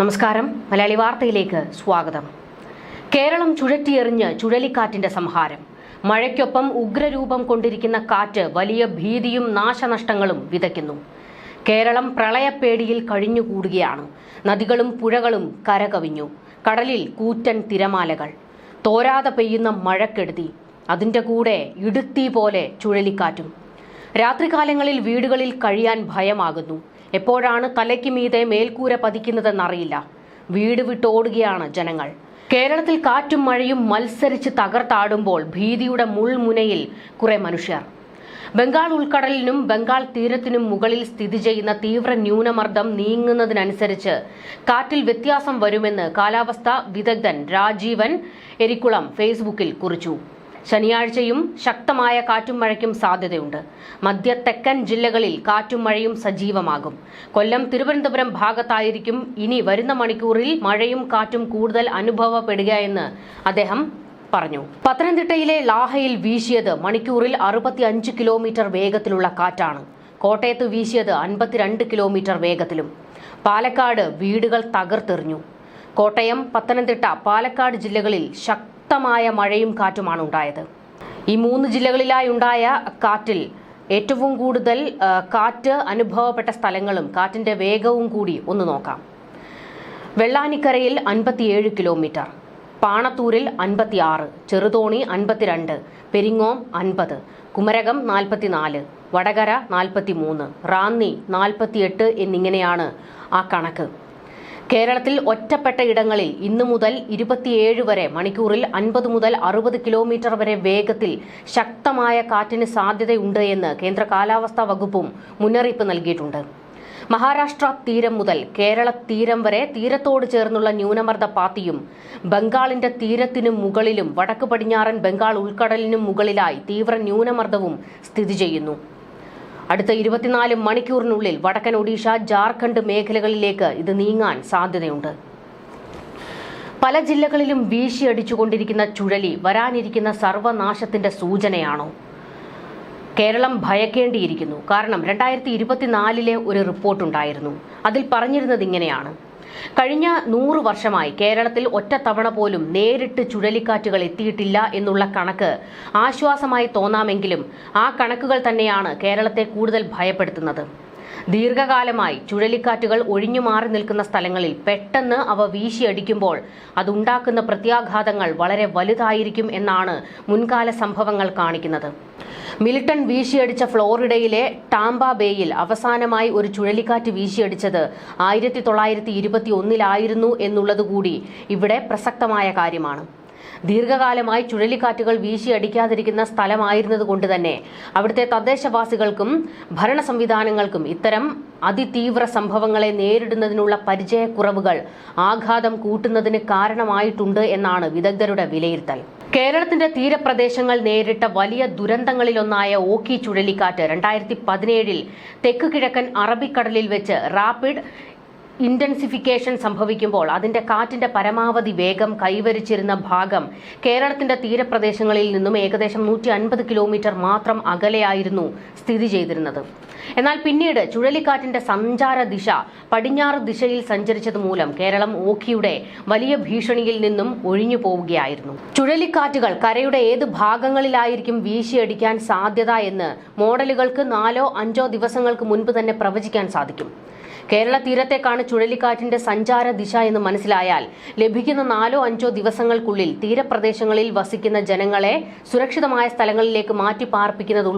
നമസ്കാരം. മലയാളി വാർത്തയിലേക്ക് സ്വാഗതം. കേരളം ചുഴറ്റിയെറിഞ്ഞ് ചുഴലിക്കാറ്റിന്റെ സംഹാരം. മഴയ്ക്കൊപ്പം ഉഗ്രരൂപം കൊണ്ടിരിക്കുന്ന കാറ്റ് വലിയ ഭീതിയും നാശനഷ്ടങ്ങളും വിതയ്ക്കുന്നു. കേരളം പ്രളയപ്പേടിയിൽ കഴിഞ്ഞുകൂടുകയാണ്. നദികളും പുഴകളും കരകവിഞ്ഞു. കടലിൽ കൂറ്റൻ തിരമാലകൾ. തോരാതെ പെയ്യുന്ന മഴക്കെടുതി. അതിന്റെ കൂടെ ഇടുത്തി പോലെ ചുഴലിക്കാറ്റും. രാത്രികാലങ്ങളിൽ വീടുകളിൽ കഴിയാൻ ഭയമാകുന്നു. എപ്പോഴാണ് തലയ്ക്ക് മീതെ മേൽക്കൂര പതിക്കുന്നതെന്നറിയില്ല. വീട് വിട്ടോടുകയാണ് ജനങ്ങൾ. കേരളത്തിൽ കാറ്റും മഴയും മത്സരിച്ച് തകർത്താടുമ്പോൾ ഭീതിയുടെ മുൾമുനയിൽ കുറെ മനുഷ്യർ. ബംഗാൾ ഉൾക്കടലിനും ബംഗാൾ തീരത്തിനും മുകളിൽ സ്ഥിതി ചെയ്യുന്ന തീവ്ര ന്യൂനമർദ്ദം നീങ്ങുന്നതിനനുസരിച്ച് കാറ്റിൽ വ്യത്യാസം വരുമെന്ന് കാലാവസ്ഥാ വിദഗ്ധൻ രാജീവൻ എരിക്കുളം ഫേസ്ബുക്കിൽ കുറിച്ചു. ശനിയാഴ്ചയും ശക്തമായ കാറ്റും മഴയ്ക്കും സാധ്യതയുണ്ട്. മധ്യ തെക്കൻ ജില്ലകളിൽ കാറ്റും മഴയും സജീവമാകും. കൊല്ലം തിരുവനന്തപുരം ഭാഗത്തായിരിക്കും ഇനി വരുന്ന മണിക്കൂറിൽ മഴയും കാറ്റും കൂടുതൽ അനുഭവപ്പെടുകയെന്ന് അദ്ദേഹം പറഞ്ഞു. പത്തനംതിട്ടയിലെ ലാഹയിൽ വീശിയത് മണിക്കൂറിൽ അറുപത്തി അഞ്ച് കിലോമീറ്റർ വേഗത്തിലുള്ള കാറ്റാണ്. കോട്ടയത്ത് വീശിയത് അൻപത്തിരണ്ട് കിലോമീറ്റർ വേഗത്തിലും. പാലക്കാട് വീടുകൾ തകർത്തെറിഞ്ഞു. കോട്ടയം പത്തനംതിട്ട പാലക്കാട് ജില്ലകളിൽ ശക്തമായ മഴയും കാറ്റുമാണ് ഉണ്ടായത്. ഈ മൂന്ന് ജില്ലകളിലായി ഉണ്ടായ കാറ്റിൽ ഏറ്റവും കൂടുതൽ കാറ്റ് അനുഭവപ്പെട്ട സ്ഥലങ്ങളും കാറ്റിന്റെ വേഗവും കൂടി ഒന്ന് നോക്കാം. വെള്ളാനിക്കരയിൽ അൻപത്തിയേഴ് കിലോമീറ്റർ പാണത്തൂരിൽ അൻപത്തിയാറ് ചെറുതോണി അൻപത്തിരണ്ട് പെരിങ്ങോം അൻപത് കുമരകം നാൽപ്പത്തിനാല് വടകര നാൽപ്പത്തിമൂന്ന് റാന്നി നാൽപ്പത്തിയെട്ട് എന്നിങ്ങനെയാണ് ആ കണക്ക്. കേരളത്തിൽ ഒറ്റപ്പെട്ട ഇടങ്ങളിൽ ഇന്നു മുതൽ ഇരുപത്തിയേഴ് വരെ മണിക്കൂറിൽ അൻപത് മുതൽ അറുപത് കിലോമീറ്റർ വരെ വേഗത്തിൽ ശക്തമായ കാറ്റിന് സാധ്യതയുണ്ട് എന്ന് കേന്ദ്ര കാലാവസ്ഥാ വകുപ്പും മുന്നറിയിപ്പ് നൽകിയിട്ടുണ്ട്. മഹാരാഷ്ട്ര തീരം മുതൽ കേരള തീരം വരെ തീരത്തോട് ചേർന്നുള്ള ന്യൂനമർദ്ദ പാത്തിയും ബംഗാളിന്റെ തീരത്തിനു മുകളിലും വടക്ക് പടിഞ്ഞാറൻ ബംഗാൾ ഉൾക്കടലിനും മുകളിലായി തീവ്ര ന്യൂനമർദ്ദവും സ്ഥിതി ചെയ്യുന്നു. അടുത്ത ഇരുപത്തിനാല് മണിക്കൂറിനുള്ളിൽ വടക്കൻ ഒഡീഷ ജാർഖണ്ഡ് മേഖലകളിലേക്ക് ഇത് നീങ്ങാൻ സാധ്യതയുണ്ട്. പല ജില്ലകളിലും വീശിയടിച്ചുകൊണ്ടിരിക്കുന്ന ചുഴലി വരാനിരിക്കുന്ന സർവനാശത്തിന്റെ സൂചനയാണോ? കേരളം ഭയക്കേണ്ടിയിരിക്കുന്നു. കാരണം രണ്ടായിരത്തി ഇരുപത്തിനാലിലെ ഒരു റിപ്പോർട്ടുണ്ടായിരുന്നു. അതിൽ പറഞ്ഞിരുന്നത് ഇങ്ങനെയാണ്. കഴിഞ്ഞ നൂറ് വർഷമായി കേരളത്തിൽ ഒറ്റത്തവണ പോലും നേരിട്ട് ചുഴലിക്കാറ്റുകൾ എത്തിയിട്ടില്ല എന്നുള്ള കണക്ക് ആശ്വാസമായി തോന്നാമെങ്കിലും ആ കണക്കുകൾ തന്നെയാണ് കേരളത്തെ കൂടുതൽ ഭയപ്പെടുത്തുന്നത്. ദീർഘകാലമായി ചുഴലിക്കാറ്റുകൾ ഒഴിഞ്ഞു മാറി നിൽക്കുന്ന സ്ഥലങ്ങളിൽ പെട്ടെന്ന് അവ വീശിയടിക്കുമ്പോൾ അതുണ്ടാക്കുന്ന പ്രത്യാഘാതങ്ങൾ വളരെ വലുതായിരിക്കും എന്നാണ് മുൻകാല സംഭവങ്ങൾ കാണിക്കുന്നത്. മിലിട്ടൺ വീശിയടിച്ച ഫ്ലോറിഡയിലെ ടാംബ ബേയിൽ അവസാനമായി ഒരു ചുഴലിക്കാറ്റ് വീശിയടിച്ചത് ആയിരത്തി തൊള്ളായിരത്തി ഇരുപത്തി ഒന്നിലായിരുന്നു എന്നുള്ളതുകൂടി ഇവിടെ പ്രസക്തമായ കാര്യമാണ്. ദീർഘകാലമായി ചുഴലിക്കാറ്റുകൾ വീശിയടിക്കാതിരിക്കുന്ന സ്ഥലമായിരുന്നതുകൊണ്ട് തന്നെ അവിടുത്തെ തദ്ദേശവാസികൾക്കും ഭരണ സംവിധാനങ്ങൾക്കും ഇത്തരം അതിതീവ്ര സംഭവങ്ങളെ നേരിടുന്നതിനുള്ള പരിചയക്കുറവുകൾ ആഘാതം കൂട്ടുന്നതിന് കാരണമായിട്ടുണ്ട് എന്നാണ് വിദഗ്ധരുടെ വിലയിരുത്തൽ. കേരളത്തിന്റെ തീരപ്രദേശങ്ങൾ നേരിട്ട വലിയ ദുരന്തങ്ങളിലൊന്നായ ഓക്കി ചുഴലിക്കാറ്റ് രണ്ടായിരത്തി പതിനേഴിൽ തെക്ക് കിഴക്കൻ അറബിക്കടലിൽ വെച്ച് റാപ്പിഡ് ഇന്റൻസിഫിക്കേഷൻ സംഭവിക്കുമ്പോൾ അതിന്റെ കാറ്റിന്റെ പരമാവധി വേഗം കൈവരിച്ചിരുന്ന ഭാഗം കേരളത്തിന്റെ തീരപ്രദേശങ്ങളിൽ നിന്നും ഏകദേശം നൂറ്റി അൻപത് കിലോമീറ്റർ മാത്രം അകലെയായിരുന്നു സ്ഥിതി ചെയ്തിരുന്നത്. എന്നാൽ പിന്നീട് ചുഴലിക്കാറ്റിന്റെ സഞ്ചാര ദിശ പടിഞ്ഞാറ് ദിശയിൽ സഞ്ചരിച്ചത് മൂലം കേരളം ഓഖിയുടെ വലിയ ഭീഷണിയിൽ നിന്നും ഒഴിഞ്ഞു പോവുകയായിരുന്നു. ചുഴലിക്കാറ്റുകൾ കരയുടെ ഏത് ഭാഗങ്ങളിലായിരിക്കും വീശിയടിക്കാൻ സാധ്യത എന്ന് മോഡലുകൾക്ക് നാലോ അഞ്ചോ ദിവസങ്ങൾക്ക് മുൻപ് തന്നെ പ്രവചിക്കാൻ സാധിക്കും. കേരള തീരത്തേക്കാണ് ചുഴലിക്കാറ്റിന്റെ സഞ്ചാര ദിശ എന്ന് മനസ്സിലായാൽ ലഭിക്കുന്ന നാലോ അഞ്ചോ ദിവസങ്ങൾക്കുള്ളിൽ തീരപ്രദേശങ്ങളിൽ വസിക്കുന്ന ജനങ്ങളെ സുരക്ഷിതമായ സ്ഥലങ്ങളിലേക്ക് മാറ്റി പാർപ്പിക്കുന്നത്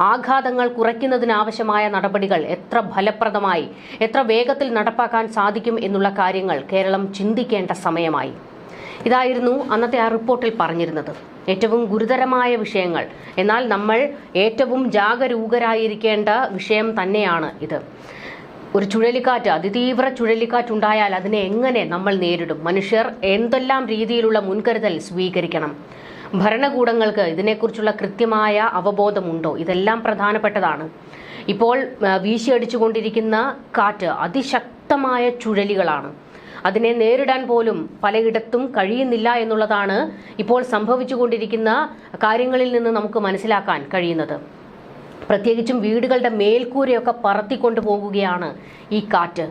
ആഘാതങ്ങൾ കുറയ്ക്കുന്നതിനാവശ്യമായ നടപടികൾ എത്ര ഫലപ്രദമായി എത്ര വേഗത്തിൽ നടപ്പാക്കാൻ സാധിക്കും എന്നുള്ള കാര്യങ്ങൾ കേരളം ചിന്തിക്കേണ്ട സമയമായി. ഇതായിരുന്നു അന്നത്തെ ആ റിപ്പോർട്ടിൽ പറഞ്ഞിരുന്നത്. ഏറ്റവും ഗുരുതരമായ വിഷയങ്ങൾ. എന്നാൽ നമ്മൾ ഏറ്റവും ജാഗരൂകരായിരിക്കേണ്ട വിഷയം തന്നെയാണ് ഇത്. ഒരു ചുഴലിക്കാറ്റ് അതിതീവ്ര ചുഴലിക്കാറ്റുണ്ടായാൽ അതിനെ എങ്ങനെ നമ്മൾ നേരിടും? മനുഷ്യർ എന്തെല്ലാം രീതിയിലുള്ള മുൻകരുതൽ സ്വീകരിക്കണം? ഭരണകൂടങ്ങൾക്ക് ഇതിനെക്കുറിച്ചുള്ള കൃത്യമായ അവബോധമുണ്ടോ? ഇതെല്ലാം പ്രധാനപ്പെട്ടതാണ്. ഇപ്പോൾ വീശിയടിച്ചുകൊണ്ടിരിക്കുന്ന കാറ്റ് അതിശക്തമായ ചുഴലികളാണ്. അതിനെ നേരിടാൻ പോലും പലയിടത്തും കഴിയുന്നില്ല എന്നുള്ളതാണ് ഇപ്പോൾ സംഭവിച്ചുകൊണ്ടിരിക്കുന്ന കാര്യങ്ങളിൽ നിന്ന് നമുക്ക് മനസ്സിലാക്കാൻ കഴിയുന്നത്. പ്രത്യേകിച്ചും വീടുകളുടെ മേൽക്കൂരയൊക്കെ പറത്തിക്കൊണ്ടു പോകുകയാണ് ഈ കാറ്റ്.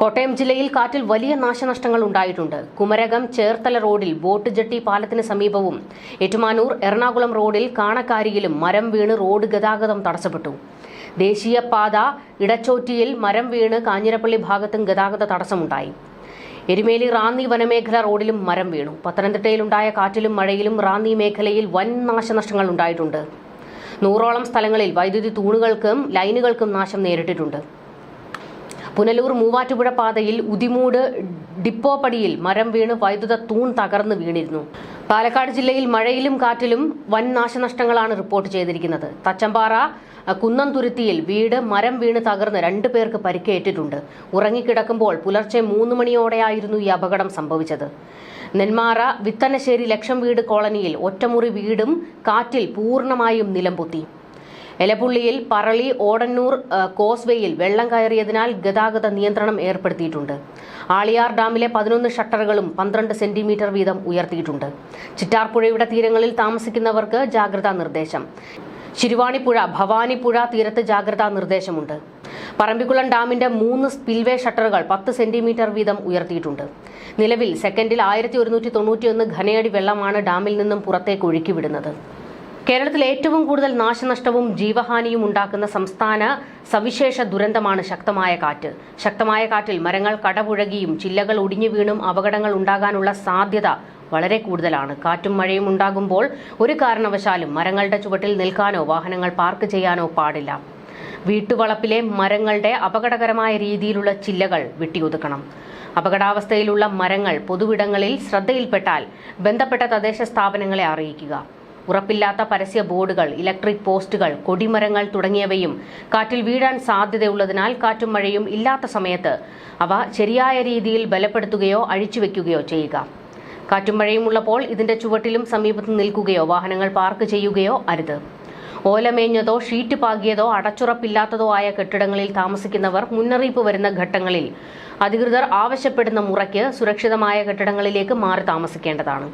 കോട്ടയം ജില്ലയിൽ കാറ്റിൽ വലിയ നാശനഷ്ടങ്ങൾ ഉണ്ടായിട്ടുണ്ട്. കുമരകം ചേർത്തല റോഡിൽ ബോട്ട് ജെട്ടി പാലത്തിന് സമീപവും. ഏറ്റുമാനൂർ എറണാകുളം റോഡിൽ കാണക്കാരിയിലും മരം വീണ് റോഡ് ഗതാഗതം തടസ്സപ്പെട്ടു. ദേശീയപാത ഇടച്ചോറ്റിയിൽ മരം വീണ് കാഞ്ഞിരപ്പള്ളി ഭാഗത്തും ഗതാഗത തടസ്സമുണ്ടായി. എരുമേലി റാന്നി വനമേഖല റോഡിലും മരം വീണു. പത്തനംതിട്ടയിലുണ്ടായ കാറ്റിലും മഴയിലും റാന്നി മേഖലയിൽ വൻ നാശനഷ്ടങ്ങൾ ഉണ്ടായിട്ടുണ്ട്. നൂറോളം സ്ഥലങ്ങളിൽ വൈദ്യുതി തൂണുകൾക്കും ലൈനുകൾക്കും നാശം നേരിട്ടിട്ടുണ്ട്. പുനലൂർ മൂവാറ്റുപുഴ പാതയിൽ ഉദിമൂട് ഡിപ്പോ പടിയിൽ മരം വീണ് വൈദ്യുത തൂൺ തകർന്ന് വീണിരുന്നു. പാലക്കാട് ജില്ലയിൽ മഴയിലും കാറ്റിലും വൻ നാശനഷ്ടങ്ങളാണ് റിപ്പോർട്ട് ചെയ്തിരിക്കുന്നത്. തച്ചമ്പാറ കുന്നംതുരുത്തിയിൽ വീട് മരം വീണ് തകർന്ന് രണ്ടു പേർക്ക് പരിക്കേറ്റിട്ടുണ്ട്. ഉറങ്ങിക്കിടക്കുമ്പോൾ പുലർച്ചെ മൂന്ന് മണിയോടെയായിരുന്നു ഈ അപകടം സംഭവിച്ചത്. നെന്മാറ വിത്തനശ്ശേരി ലക്ഷം വീട് കോളനിയിൽ ഒറ്റമുറി വീടും കാറ്റിൽ പൂർണമായും നിലംപൊത്തി. എലപ്പുള്ളിയിൽ പറളി ഓടന്നൂർ കോസ്വേയിൽ വെള്ളം കയറിയതിനാൽ ഗതാഗത നിയന്ത്രണം ഏർപ്പെടുത്തിയിട്ടുണ്ട്. ആളിയാർ ഡാമിലെ പതിനൊന്ന് ഷട്ടറുകളും പന്ത്രണ്ട് സെന്റിമീറ്റർ വീതം ഉയർത്തിയിട്ടുണ്ട്. ചിറ്റാർപ്പുഴയുടെ തീരങ്ങളിൽ താമസിക്കുന്നവർക്ക് ജാഗ്രതാ നിർദ്ദേശം. ശിരുവാണിപ്പുഴ ഭവാനിപ്പുഴ തീരത്ത് ജാഗ്രതാ നിർദ്ദേശമുണ്ട്. പറമ്പിക്കുളം ഡാമിന്റെ മൂന്ന് സ്പിൽവേ ഷട്ടറുകൾ പത്ത് സെന്റിമീറ്റർ വീതം ഉയർത്തിയിട്ടുണ്ട്. നിലവിൽ സെക്കൻഡിൽ ആയിരത്തി ഒരുന്നൂറ്റി തൊണ്ണൂറ്റിയൊന്ന് ഘനയടി വെള്ളമാണ് ഡാമിൽ നിന്നും പുറത്തേക്ക് ഒഴുക്കിവിടുന്നത്. കേരളത്തിൽ ഏറ്റവും കൂടുതൽ നാശനഷ്ടവും ജീവഹാനിയും ഉണ്ടാക്കുന്ന സംസ്ഥാന സവിശേഷ ദുരന്തമാണ് ശക്തമായ കാറ്റ്. ശക്തമായ കാറ്റിൽ മരങ്ങൾ കടപുഴകിയും ചില്ലകൾ ഒടിഞ്ഞു വീണും അപകടങ്ങൾ ഉണ്ടാകാനുള്ള സാധ്യത വളരെ കൂടുതലാണ്. കാറ്റും മഴയും ഉണ്ടാകുമ്പോൾ ഒരു കാരണവശാലും മരങ്ങളുടെ ചുവട്ടിൽ നിൽക്കാനോ വാഹനങ്ങൾ പാർക്ക് ചെയ്യാനോ പാടില്ല. വീട്ടുവളപ്പിലെ മരങ്ങളുടെ അപകടകരമായ രീതിയിലുള്ള ചില്ലകൾ വെട്ടിയൊതുക്കണം. അപകടാവസ്ഥയിലുള്ള മരങ്ങൾ പൊതുവിടങ്ങളിൽ ശ്രദ്ധയിൽപ്പെട്ടാൽ ബന്ധപ്പെട്ട തദ്ദേശ സ്ഥാപനങ്ങളെ അറിയിക്കുക. ഉറപ്പില്ലാത്ത പരസ്യ ബോർഡുകൾ ഇലക്ട്രിക് പോസ്റ്റുകൾ കൊടിമരങ്ങൾ തുടങ്ങിയവയും കാറ്റിൽ വീഴാൻ സാധ്യതയുള്ളതിനാൽ കാറ്റും മഴയും ഇല്ലാത്ത സമയത്ത് അവ ശരിയായ രീതിയിൽ ബലപ്പെടുത്തുകയോ അഴിച്ചുവെക്കുകയോ ചെയ്യുക. കാറ്റും മഴയും ഉള്ളപ്പോൾ ഇതിന്റെ ചുവട്ടിലും സമീപത്ത് നിൽക്കുകയോ വാഹനങ്ങൾ പാർക്ക് ചെയ്യുകയോ അരുത്. ഓലമേഞ്ഞതോ ഷീറ്റ് പാകിയതോ അടച്ചുറപ്പില്ലാത്തതോ ആയ കെട്ടിടങ്ങളിൽ താമസിക്കുന്നവർ മുന്നറിയിപ്പ് വരുന്ന ഘട്ടങ്ങളിൽ അധികൃതർ ആവശ്യപ്പെടുന്ന മുറയ്ക്ക് സുരക്ഷിതമായ കെട്ടിടങ്ങളിലേക്ക് മാറി താമസിക്കേണ്ടതാണ്.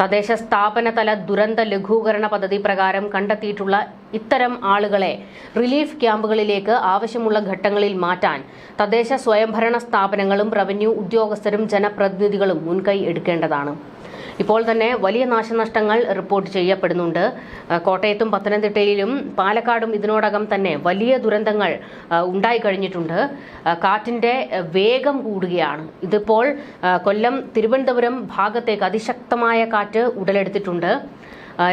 തദ്ദേശ സ്ഥാപനതല ദുരന്ത ലഘൂകരണ പദ്ധതി പ്രകാരം കണ്ടെത്തിയിട്ടുള്ള ഇത്തരം ആളുകളെ റിലീഫ് ക്യാമ്പുകളിലേക്ക് ആവശ്യമുള്ള ഘട്ടങ്ങളിൽ മാറ്റാൻ തദ്ദേശ സ്വയംഭരണ സ്ഥാപനങ്ങളും റവന്യൂ ഉദ്യോഗസ്ഥരും ജനപ്രതിനിധികളും മുൻകൈ എടുക്കേണ്ടതാണ്. ഇപ്പോൾ തന്നെ വലിയ നാശനഷ്ടങ്ങൾ റിപ്പോർട്ട് ചെയ്യപ്പെടുന്നുണ്ട്. കോട്ടയത്തും പത്തനംതിട്ടയിലും പാലക്കാടും ഇതിനോടകം തന്നെ വലിയ ദുരന്തങ്ങൾ ഉണ്ടായി കഴിഞ്ഞിട്ടുണ്ട്. കാറ്റിന്റെ വേഗം കൂടുകയാണ്. ഇതിപ്പോൾ കൊല്ലം തിരുവനന്തപുരം ഭാഗത്തേക്ക് അതിശക്തമായ കാറ്റ് ഉടലെടുത്തിട്ടുണ്ട്.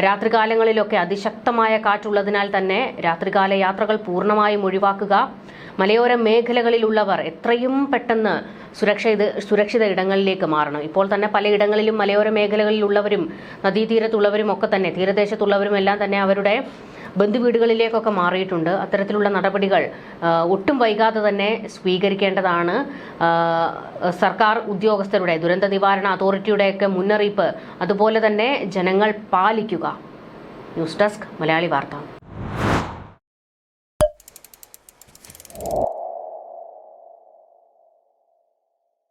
രാത്രികാലങ്ങളിലൊക്കെ അതിശക്തമായ കാറ്റുള്ളതിനാൽ തന്നെ രാത്രികാല യാത്രകൾ പൂർണമായും ഒഴിവാക്കുക. മലയോര മേഖലകളിലുള്ളവർ എത്രയും പെട്ടെന്ന് സുരക്ഷിത സുരക്ഷിത ഇടങ്ങളിലേക്ക് മാറണം. ഇപ്പോൾ തന്നെ പലയിടങ്ങളിലും മലയോര മേഖലകളിലുള്ളവരും നദീതീരത്തുള്ളവരും ഒക്കെ തന്നെ തീരദേശത്തുള്ളവരും എല്ലാം തന്നെ അവരുടെ ബന്ധുവീടുകളിലേക്കൊക്കെ മാറിയിട്ടുണ്ട്. അത്തരത്തിലുള്ള നടപടികൾ ഒട്ടും വൈകാതെ തന്നെ സ്വീകരിക്കേണ്ടതാണ്. സർക്കാർ ഉദ്യോഗസ്ഥരുടെ ദുരന്ത നിവാരണ അതോറിറ്റിയുടെയൊക്കെ മുന്നറിയിപ്പ് അതുപോലെ തന്നെ ജനങ്ങൾ പാലിക്കുക. ന്യൂസ് ഡെസ്ക് മലയാളി വാർത്ത.